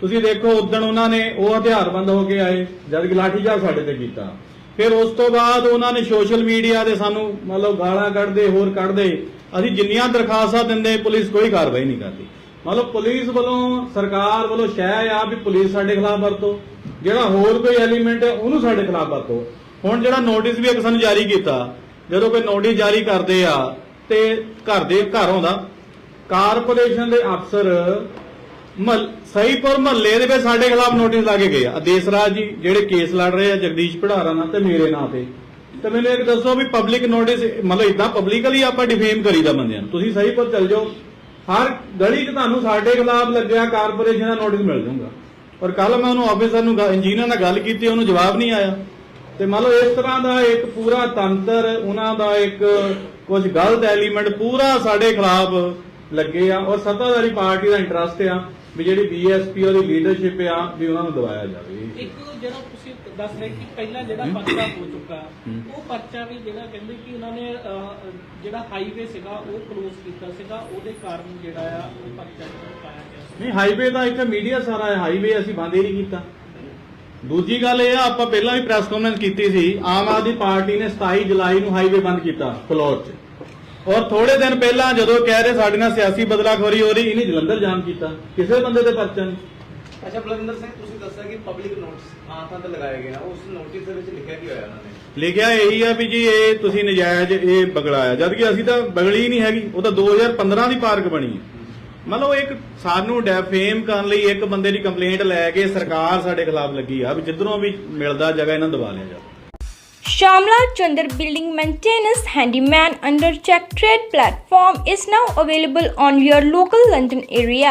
ਤੁਸੀਂ ਦੇਖੋ ਉਦੋਂ ਉਹਨਾਂ ਨੇ ਉਹ ਹਥਿਆਰਬੰਦ ਹੋ ਕੇ ਆਏ, ਜਦ ਕਿ ਲਾਠੀਚਾਰਜ ਸਾਡੇ ਤੇ ਕੀਤਾ। ਫਿਰ ਉਸ ਤੋਂ ਬਾਅਦ ਉਹਨਾਂ ਨੇ ਸੋਸ਼ਲ ਮੀਡੀਆ ਤੇ ਸਾਨੂੰ ਮਤਲਬ ਗਾਲਾਂ ਕੱਢਦੇ, ਹੋਰ ਕੱਢਦੇ। ਅਸੀਂ ਜਿੰਨੀਆਂ ਦਰਖਾਸਤਾਂ ਦਿੰਦੇ, ਪੁਲਿਸ ਕੋਈ ਕਾਰਵਾਈ ਨਹੀਂ ਕਰਦੀ। ਮਤਲਬ ਪੁਲਿਸ ਵੱਲੋਂ, ਸਰਕਾਰ ਵੱਲੋਂ ਸ਼ਹਿ ਆ ਵੀ ਪੁਲਿਸ ਸਾਡੇ ਖਿਲਾਫ ਵਰਤੋ। ਜਿਹੜਾ ਹੋਰ ਕੋਈ ਐਲੀਮੈਂਟ ਹੈ, ਉਹਨੂੰ ਸਾਡੇ ਖਿਲਾਫ ਵਰਤੋ। ਹੁਣ ਜਿਹੜਾ ਨੋਟਿਸ ਵੀ ਇੱਕ ਸਾਨੂੰ ਜਾਰੀ ਕੀਤਾ, ਜਦੋਂ ਕੋਈ ਨੋਟਿਸ ਜਾਰੀ ਕਰਦੇ ਆ, ਤੇ ਘਰ ਦੇ ਘਰ ਆਉਂਦਾ ਕਾਰਪੋਰੇਸ਼ਨ ਦੇ ਅਫਸਰ ਮਹੱਲ ਸਹੀਪੁਰ ਮਹੱਲੇ ਦੇ ਵਿੱਚ ਸਾਡੇ ਖਿਲਾਫ ਨੋਟਿਸ ਲਾ ਕੇ ਗਏ ਆ। ਦੇਸਰਾਜ ਜੀ, ਜਿਹੜੇ ਕੇਸ ਲੜ ਰਹੇ ਆ, ਜਗਦੀਸ਼ ਭੜਾਰਾ ਨਾਲ ਤੇ ਮੇਰੇ ਨਾਂ ਤੇ। ਤੇ ਮੈਨੂੰ ਇੱਕ ਦੱਸੋ ਵੀ ਪਬਲਿਕ ਨੋਟਿਸ ਮਤਲਬ ਇਦਾਂ ਪਬਲਿਕਲੀ ਆਪਾਂ ਡਿਫੇਮ ਕਰੀਦਾ ਬੰਦਿਆਂ ਨੂੰ। ਤੁਸੀਂ ਸਹੀਪੁਰ ਚੱਲ ਜਾਓ। ਹਰ ਗਲੀ 'ਚ ਤੁਹਾਨੂੰ ਸਾਡੇ ਖਿਲਾਫ ਲੱਗਿਆ ਕਾਰਪੋਰੇਸ਼ਨ ਦਾ ਨੋਟਿਸ ਮਿਲ ਜਾਊਗਾ। ਔਰ ਕੱਲ ਮੈਂ ਉਹਨੂੰ ਆਫੀਸਰ ਨੂੰ ਇੰਜੀਨੀਅਰ ਨਾਲ ਗੱਲ ਕੀਤੀ, ਉਹਨੂੰ ਜਵਾਬ ਨਹੀਂ ਆਇਆ। ਤੇ ਮੰਨ ਲਓ ਇਸ ਤਰ੍ਹਾਂ ਦਾ ਇੱਕ ਪੂਰਾ ਤੰਤਰ, ਉਹਨਾਂ ਦਾ ਇੱਕ ਕੁਝ ਗਲਤ ਐਲੀਮੈਂਟ ਪੂਰਾ ਸਾਡੇ ਖਿਲਾਫ ਲੱਗੇ ਆ ਔਰ ਸੱਤਾਧਾਰੀ ਪਾਰਟੀ ਦਾ ਇੰਟਰਸਟ ਆ ਵੀ ਜਿਹੜੀ ਬੀਐਸਪੀ ਉਹਦੀ ਲੀਡਰਸ਼ਿਪ ਆ, ਵੀ ਉਹਨਾਂ ਨੂੰ ਦਵਾਇਆ ਜਾਵੇ। ਇੱਕ ਜਿਹੜਾ ਦੱਸ ਰਹੇ ਕਿ ਪਹਿਲਾਂ ਜਿਹੜਾ ਪਰਚਾ ਹੋ ਚੁੱਕਾ ਉਹ ਪਰਚਾ ਵੀ ਜਿਹੜਾ ਕਹਿੰਦੇ ਕਿ ਉਹਨਾਂ ਨੇ ਜਿਹੜਾ ਹਾਈਵੇ ਸੀਗਾ ਉਹ ਕਲੋਜ਼ ਕੀਤਾ ਸੀਗਾ ਉਹਦੇ ਕਾਰਨ ਜਿਹੜਾ ਆ ਉਹ ਪਰਚਾ ਪਾਇਆ ਗਿਆ ਨਹੀਂ ਹਾਈਵੇ ਦਾ ਇੱਕ ਮੀਡੀਆ ਸਾਰਾ ਹੈ ਹਾਈਵੇ ਅਸੀਂ ਬੰਦ ਹੀ ਨਹੀਂ ਕੀਤਾ। ਦੂਜੀ ਗੱਲ ਇਹ ਆ ਆਪਾਂ ਪਹਿਲਾਂ ਵੀ ਪ੍ਰੈਸ ਕਾਨਫਰੰਸ ਕੀਤੀ ਸੀ ਆਮ ਆਦਮੀ ਪਾਰਟੀ ਨੇ 27 ਜੁਲਾਈ ਨੂੰ ਹਾਈਵੇ ਬੰਦ ਕੀਤਾ ਫਲੋਰ 'ਚ। ਔਰ ਥੋੜੇ ਦਿਨ ਪਹਿਲਾਂ ਜਦੋਂ ਕਹਿ ਰਹੇ ਸਾਡੇ ਨਾਲ ਸਿਆਸੀ ਬਦਲਾਖੋਰੀ ਹੋ ਰਹੀ ਇਹਨੇ ਜਲੰਧਰ ਜਾਮ ਕੀਤਾ ਕਿਸੇ ਬੰਦੇ ਤੇ ਪਰਚਾ ਨਹੀਂ। ਅੱਛਾ ਬਲਵਿੰਦਰ ਸਿੰਘ ਤੁਸੀਂ ਦੱਸਿਆ ਕਿ ਪਬਲਿਕ ਨੋਟਿਸ ਆਹ ਥਾਂ ਤੇ ਲਗਾਏ ਗਏ ਨਾ ਉਸ ਨੋਟਿਸ ਦੇ ਵਿੱਚ ਲਿਖਿਆ ਕੀ ਹੋਇਆ ਉਹਨਾਂ ਨੇ? ਲਿਖਿਆ ਇਹੀ ਆ ਵੀ ਜੀ ਇਹ ਤੁਸੀਂ ਨਜਾਇਜ਼ ਇਹ ਬਗੜਾਇਆ ਜਦ ਕਿ ਅਸੀਂ ਤਾਂ ਬਗੜੀ ਨਹੀਂ ਹੈਗੀ ਉਹ ਤਾਂ 2015 ਦੀ ਪਾਰਕ ਬਣੀ ਹੈ। ਮਤਲਬ ਇੱਕ ਸਾਨੂੰ ਡੈਫੇਮ ਕਰਨ ਲਈ ਇੱਕ ਬੰਦੇ ਦੀ ਕੰਪਲੇਂਟ ਲੈ ਕੇ ਸਰਕਾਰ ਸਾਡੇ ਖਿਲਾਫ ਲੱਗੀ ਆ ਵੀ ਜਿੱਧਰੋਂ ਵੀ ਮਿਲਦਾ ਜਗ੍ਹਾ ਇਹਨਾਂ ਦਬਾ ਲਿਆ ਜਾਵੇ। Shamla Chandar Building Maintenance Handyman under Check Trade platform is now available on your local London area.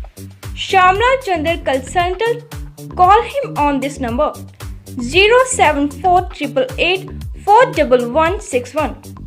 Shamla Chandar Consultant Call him on this number. 07488 41161